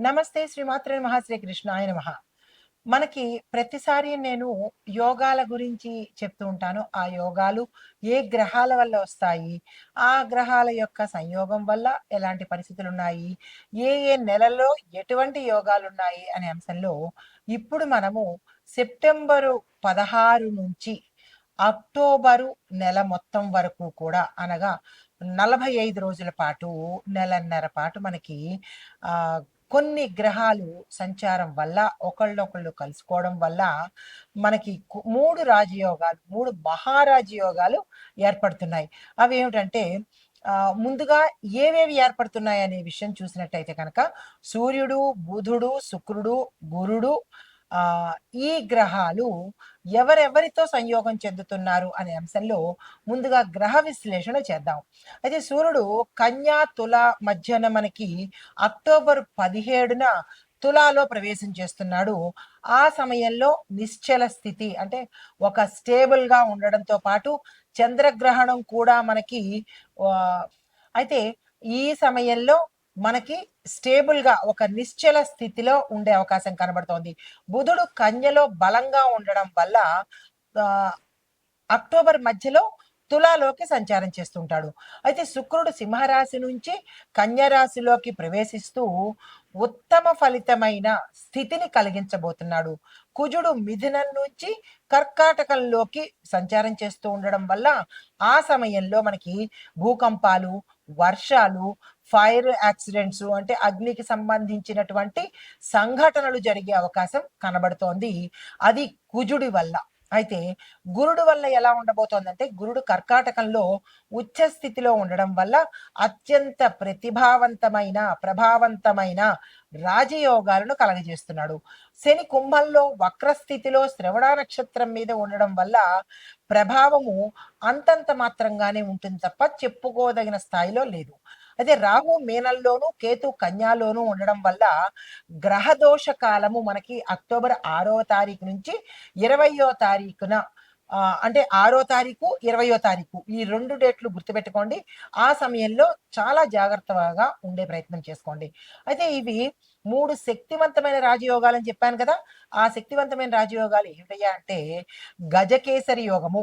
నమస్తే శ్రీమాత్రే మహా శ్రీకృష్ణాయ నమః. మనకి ప్రతిసారి నేను యోగాల గురించి చెప్తూ ఉంటాను. ఆ యోగాలు ఏ గ్రహాల వల్ల వస్తాయి? ఆ గ్రహాల యొక్క సంయోగం వల్ల ఎలాంటి పరిస్థితులు ఉన్నాయి ఏ ఏ నెలలో ఎటువంటి యోగాలు ఉన్నాయి అనే అంశంలో ఇప్పుడు మనము సెప్టెంబరు పదహారు నుంచి అక్టోబరు నెల మొత్తం వరకు కూడా అనగా నలభై ఐదు రోజుల పాటు నెలన్నర పాటు మనకి ఆ కొన్ని గ్రహాలు సంచారం వల్ల ఒకళ్ళొకళ్ళు కలుసుకోవడం వల్ల మనకి మూడు రాజయోగాలు మూడు మహారాజయోగాలు ఏర్పడుతున్నాయి. అవి ఏమిటంటే ముందుగా ఏవేవి ఏర్పడుతున్నాయి అనే విషయం చూసినట్టయితే కనుక సూర్యుడు బుధుడు శుక్రుడు గురుడు ఈ గ్రహాలు ఎవరెవరితో సంయోగం చెందుతున్నారు అనే అంశంలో ముందుగా గ్రహ విశ్లేషణ చేద్దాం. అయితే సూర్యుడు కన్యా తుల మధ్యన మనకి అక్టోబర్ పదిహేడున తులాలో ప్రవేశం చేస్తున్నాడు. ఆ సమయంలో నిశ్చల స్థితి అంటే ఒక స్టేబుల్గా ఉండడంతో పాటు చంద్రగ్రహణం కూడా మనకి అయితే ఈ సమయంలో మనకి స్టేబుల్గా ఒక నిశ్చల స్థితిలో ఉండే అవకాశం కనబడుతోంది. బుధుడు కన్యలో బలంగా ఉండడం వల్ల అక్టోబర్ మధ్యలో తులాలోకి సంచారం చేస్తుంటాడు. అయితే శుక్రుడు సింహరాశి నుంచి కన్యరాశిలోకి ప్రవేశిస్తూ ఉత్తమ ఫలితమైన స్థితిని కలిగించబోతున్నాడు. కుజుడు మిథునం నుంచి కర్కాటకంలోకి సంచారం చేస్తూ ఉండడం వల్ల ఆ సమయంలో మనకి భూకంపాలు వర్షాలు ఫైర్ యాక్సిడెంట్స్ అంటే అగ్నికి సంబంధించినటువంటి సంఘటనలు జరిగే అవకాశం కనబడుతోంది. అది కుజుడి వల్ల. అయితే గురుడు వల్ల ఎలా ఉండబోతోందంటే గురుడు కర్కాటకంలో ఉచ్చ స్థితిలో ఉండడం వల్ల అత్యంత ప్రతిభావంతమైన ప్రభావవంతమైన రాజయోగాలను కలగజేస్తున్నాడు. శని కుంభంలో వక్రస్థితిలో శ్రవణ నక్షత్రం మీద ఉండడం వల్ల ప్రభావము అంతంత మాత్రంగానే ఉంటుంది తప్ప చెప్పుకోదగిన స్థాయిలో లేదు. అయితే రాహు మీనల్లోను కేతు కన్యాలోను ఉండడం వల్ల గ్రహ దోష కాలము మనకి అక్టోబర్ ఆరో తారీఖు నుంచి ఇరవయో తారీఖున అంటే ఆరో తారీఖు ఇరవయో తారీఖు ఈ రెండు డేట్లు గుర్తుపెట్టుకోండి. ఆ సమయంలో చాలా జాగ్రత్తగా ఉండే ప్రయత్నం చేసుకోండి. అయితే ఇవి మూడు శక్తివంతమైన రాజయోగాలు అని చెప్పాను కదా. ఆ శక్తివంతమైన రాజయోగాలు ఏమిటయ్యా అంటే గజకేసరి యోగము.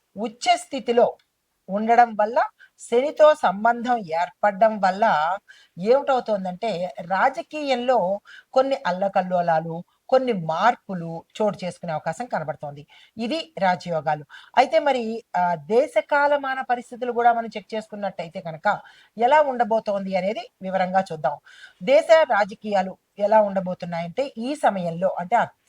ఉచ్చ స్థితిలో ఉండడం వల్ల శనితో సంబంధం ఏర్పడడం వల్ల ఏమిటవుతోందంటే రాజకీయంలో కొన్ని అల్లకల్లోలాలు కొన్ని మార్పులు చోటు చేసుకునే అవకాశం కనబడుతోంది. ఇది రాజయోగాలు. అయితే మరి దేశకాలమాన దేశ కాలమాన పరిస్థితులు కూడా మనం చెక్ చేసుకున్నట్టయితే కనుక ఎలా ఉండబోతోంది అనేది వివరంగా చూద్దాం. దేశ రాజకీయాలు ఎలా ఉండబోతున్నాయంటే ఈ సమయంలో అంటే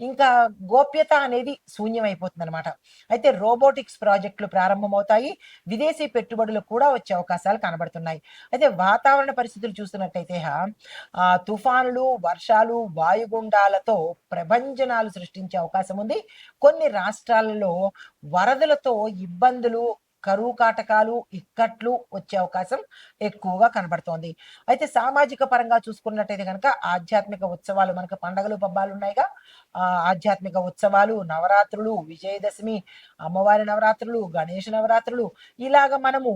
ఇంకా గోప్యత అనేది శూన్యమైపోతుంది అనమాట అయితే రోబోటిక్స్ ప్రాజెక్టులు ప్రారంభమవుతాయి. విదేశీ పెట్టుబడులు కూడా వచ్చే అవకాశాలు కనబడుతున్నాయి. అయితే వాతావరణ పరిస్థితులు చూస్తున్నట్టయితే ఆ, తుఫానులు వర్షాలు వాయుగుండాలతో ప్రభంజనాలు సృష్టించే అవకాశం ఉంది. కొన్ని రాష్ట్రాలలో వరదలతో ఇబ్బందులు కరువు కాటకాలు ఇక్కట్లు వచ్చే అవకాశం ఎక్కువగా కనబడుతోంది. అయితే సామాజిక పరంగా చూసుకున్నట్టయితే కనుక ఆధ్యాత్మిక ఉత్సవాలు మనకు పండగలు పబ్బాలు ఉన్నాయిగా. ఆ ఆధ్యాత్మిక ఉత్సవాలు నవరాత్రులు విజయదశమి అమ్మవారి నవరాత్రులు గణేష్ నవరాత్రులు ఇలాగ మనము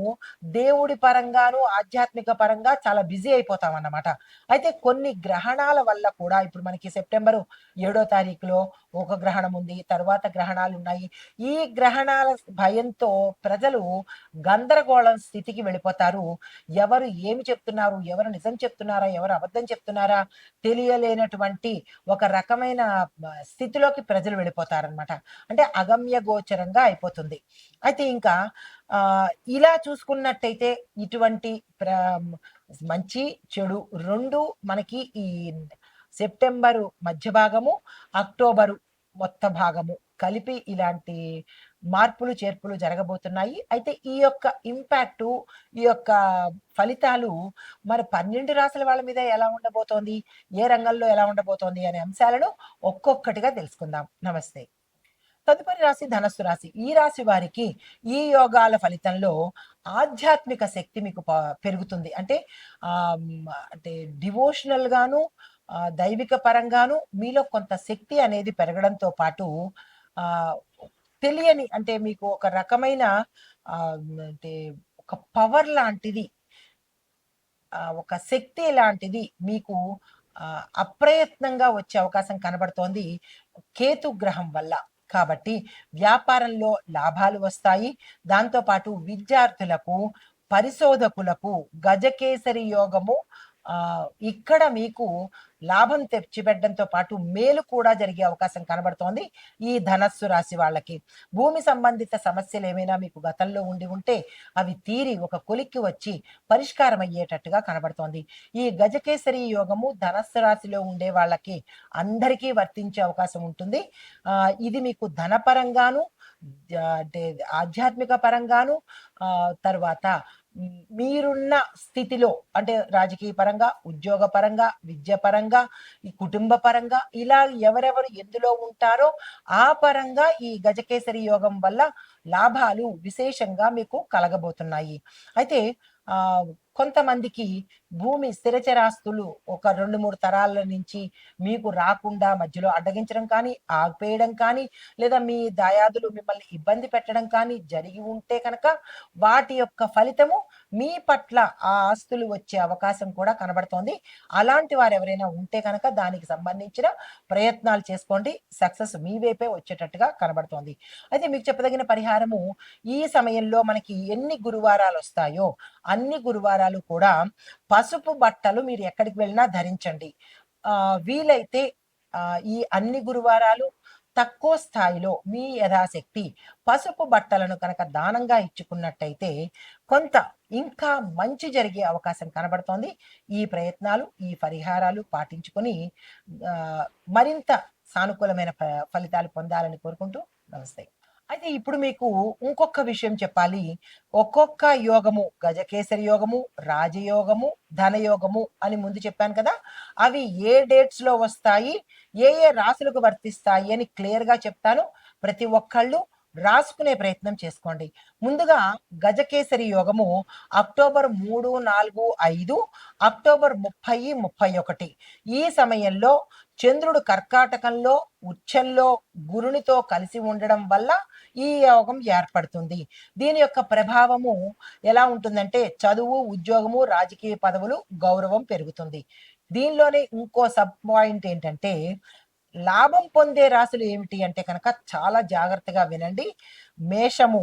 దేవుడి పరంగాను ఆధ్యాత్మిక పరంగా చాలా బిజీ అయిపోతాం అన్నమాట అయితే కొన్ని గ్రహణాల వల్ల కూడా ఇప్పుడు మనకి సెప్టెంబరు ఏడో తారీఖులో ఒక గ్రహణం ఉంది తర్వాత గ్రహణాలు ఉన్నాయి. ఈ గ్రహణాల భయంతో ప్రజలు గందరగోళం స్థితికి వెళ్ళిపోతారు. ఎవరు ఏమి చెప్తున్నారు ఎవరు నిజం చెప్తున్నారా ఎవరు అబద్ధం చెప్తున్నారా తెలియలేనటువంటి ఒక రకమైన స్థితిలోకి ప్రజలు వెళ్ళిపోతారనమాట అంటే అగమ్య గోచరంగా అయిపోతుంది. అయితే ఇంకా ఇలా చూసుకున్నట్టయితే ఇటువంటి ప్ర మంచి చెడు రెండు మనకి ఈ సెప్టెంబరు మధ్య భాగము అక్టోబరు మొత్త భాగము కలిపి ఇలాంటి మార్పులు చేర్పులు జరగబోతున్నాయి. అయితే ఈ యొక్క ఇంపాక్ట్ ఈ యొక్క ఫలితాలు మరి పన్నెండు రాసుల వాళ్ళ మీద ఎలా ఉండబోతోంది ఏ రంగంలో ఎలా ఉండబోతోంది అనే అంశాలను ఒక్కొక్కటిగా తెలుసుకుందాం. నమస్తే. తదుపరి రాశి ధనస్సు రాశి. ఈ రాశి వారికి ఈ యోగాల ఫలితంలో ఆధ్యాత్మిక శక్తి మీకు ప- పెరుగుతుంది. అంటే ఆ అంటే డివోషనల్ గాను దైవిక పరంగాను మీలో కొంత శక్తి అనేది పెరగడంతో పాటు ఆ తెలియని అంటే మీకు ఒక రకమైన అంటే ఒక పవర్ లాంటిది ఒక శక్తి లాంటిది మీకు అప్రయత్నంగా వచ్చే అవకాశం కనబడుతోంది కేతు గ్రహం వల్ల. కాబట్టి వ్యాపారంలో లాభాలు వస్తాయి. దాంతోపాటు విద్యార్థులకు పరిశోధకులకు గజకేసరి యోగము ఇక్కడ మీకు లాభం తెచ్చిపెట్టడంతో పాటు మేలు కూడా జరిగే అవకాశం కనబడుతోంది ఈ ధనస్సు రాశి వాళ్ళకి. భూమి సంబంధిత సమస్యలు ఏమైనా మీకు గతంలో ఉండి ఉంటే అవి తీరి ఒక కొలిక్కి వచ్చి పరిష్కారం అయ్యేటట్టుగా కనబడుతోంది. ఈ గజకేసరి యోగము ధనస్సు రాశిలో ఉండే వాళ్ళకి అందరికీ వర్తించే అవకాశం ఉంటుంది. ఇది మీకు ధనపరంగాను అంటే ఆధ్యాత్మిక పరంగాను తర్వాత మీరున్న స్థితిలో అంటే రాజకీయ పరంగా ఉద్యోగ పరంగా విద్య పరంగా ఈ కుటుంబ పరంగా ఇలా ఎవరెవరు ఎందులో ఉంటారో ఆ పరంగా ఈ గజకేసరి యోగం వల్ల లాభాలు విశేషంగా మీకు కలగబోతున్నాయి. అయితే ఆ కొంతమందికి భూమి స్థిరచరాస్తులు ఒక రెండు మూడు తరాల నుంచి మీకు రాకుండా మధ్యలో అడ్డగించడం కానీ ఆగిపోయడం కానీ లేదా మీ దాయాదులు మిమ్మల్ని ఇబ్బంది పెట్టడం కానీ జరిగి ఉంటే కనుక వాటి యొక్క ఫలితము మీ పట్ల ఆ ఆస్తులు వచ్చే అవకాశం కూడా కనబడుతోంది. అలాంటి వారు ఎవరైనా ఉంటే కనుక దానికి సంబంధించిన ప్రయత్నాలు చేసుకోండి. సక్సెస్ మీ వైపే వచ్చేటట్టుగా కనబడుతోంది. అయితే మీకు చెప్పదగిన పరిహారము ఈ సమయంలో మనకి ఎన్ని గురువారాలు వస్తాయో అన్ని గురువారాలు కూడా పసుపు బట్టలు మీరు ఎక్కడికి వెళ్ళినా ధరించండి. ఆ వీలైతే ఆ ఈ అన్ని గురువారాలు తక్కువ స్థాయిలో మీ యథాశక్తి పసుపు బట్టలను కనుక దానంగా ఇచ్చుకున్నట్టయితే కొంత ఇంకా మంచి జరిగే అవకాశం కనబడుతోంది. ఈ ప్రయత్నాలు ఈ పరిహారాలు పాటించుకొని మరింత సానుకూలమైన ఫలితాలు పొందాలని కోరుకుంటూ నమస్తే. అయితే ఇప్పుడు మీకు ఇంకొక విషయం చెప్పాలి. ఒక్కొక్క యోగము గజకేసరి యోగము రాజయోగము ధనయోగము అని ముందు చెప్పాను కదా. అవి ఏ డేట్స్లో వస్తాయి ఏ ఏ రాశులకు వర్తిస్తాయి అని క్లియర్గా చెప్తాను. ప్రతి ఒక్కళ్ళు రాసుకునే ప్రయత్నం చేసుకోండి. ముందుగా గజకేసరి యోగము అక్టోబర్ మూడు నాలుగు ఐదు అక్టోబర్ ముప్పై ముప్పై ఒకటి ఈ సమయంలో చంద్రుడు కర్కాటకంలో ఉచ్చంలో గురునితో కలిసి ఉండడం వల్ల ఈ యోగం ఏర్పడుతుంది. దీని యొక్క ప్రభావము ఎలా ఉంటుందంటే చదువు ఉద్యోగము రాజకీయ పదవులు గౌరవం పెరుగుతుంది. దీనిలోనే ఇంకో సబ్ పాయింట్ ఏంటంటే లాభం పొందే రాశులు ఏమిటి అంటే కనుక చాలా జాగ్రత్తగా వినండి. మేషము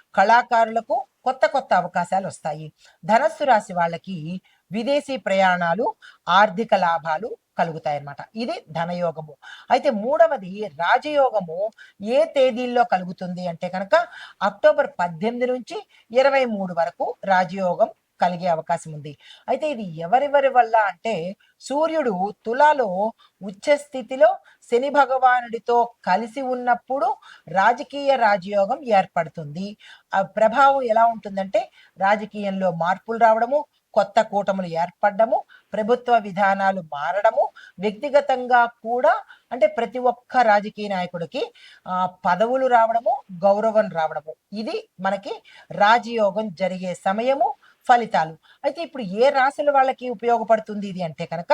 కళాకారులకు కొత్త కొత్త అవకాశాలు వస్తాయి. ధనస్సు రాశి వాళ్ళకి విదేశీ ప్రయాణాలు ఆర్థిక లాభాలు కలుగుతాయి అన్నమాట ఇది ధనయోగము. అయితే మూడవది రాజయోగము. ఏ తేదీల్లో కలుగుతుంది అంటే కనుక అక్టోబర్ పద్దెనిమిది నుంచి ఇరవై మూడు వరకు రాజయోగం కలిగే అవకాశం ఉంది. అయితే ఇది ఎవరెవరి వల్ల అంటే సూర్యుడు తులాలో ఉచ్చ స్థితిలో శని భగవానుడితో కలిసి ఉన్నప్పుడు రాజకీయ రాజయోగం ఏర్పడుతుంది. ఆ ప్రభావం ఎలా ఉంటుందంటే రాజకీయంలో మార్పులు రావడము కొత్త కూటములు ఏర్పడము ప్రభుత్వ విధానాలు మారడము వ్యక్తిగతంగా కూడా అంటే ప్రతి ఒక్క రాజకీయ నాయకుడికి ఆ పదవులు రావడము గౌరవం రావడము. ఇది మనకి రాజయోగం జరిగే సమయము ఫలితాలు. అయితే ఇప్పుడు ఏ రాశుల వాళ్ళకి ఉపయోగపడుతుంది ఇది అంటే కనుక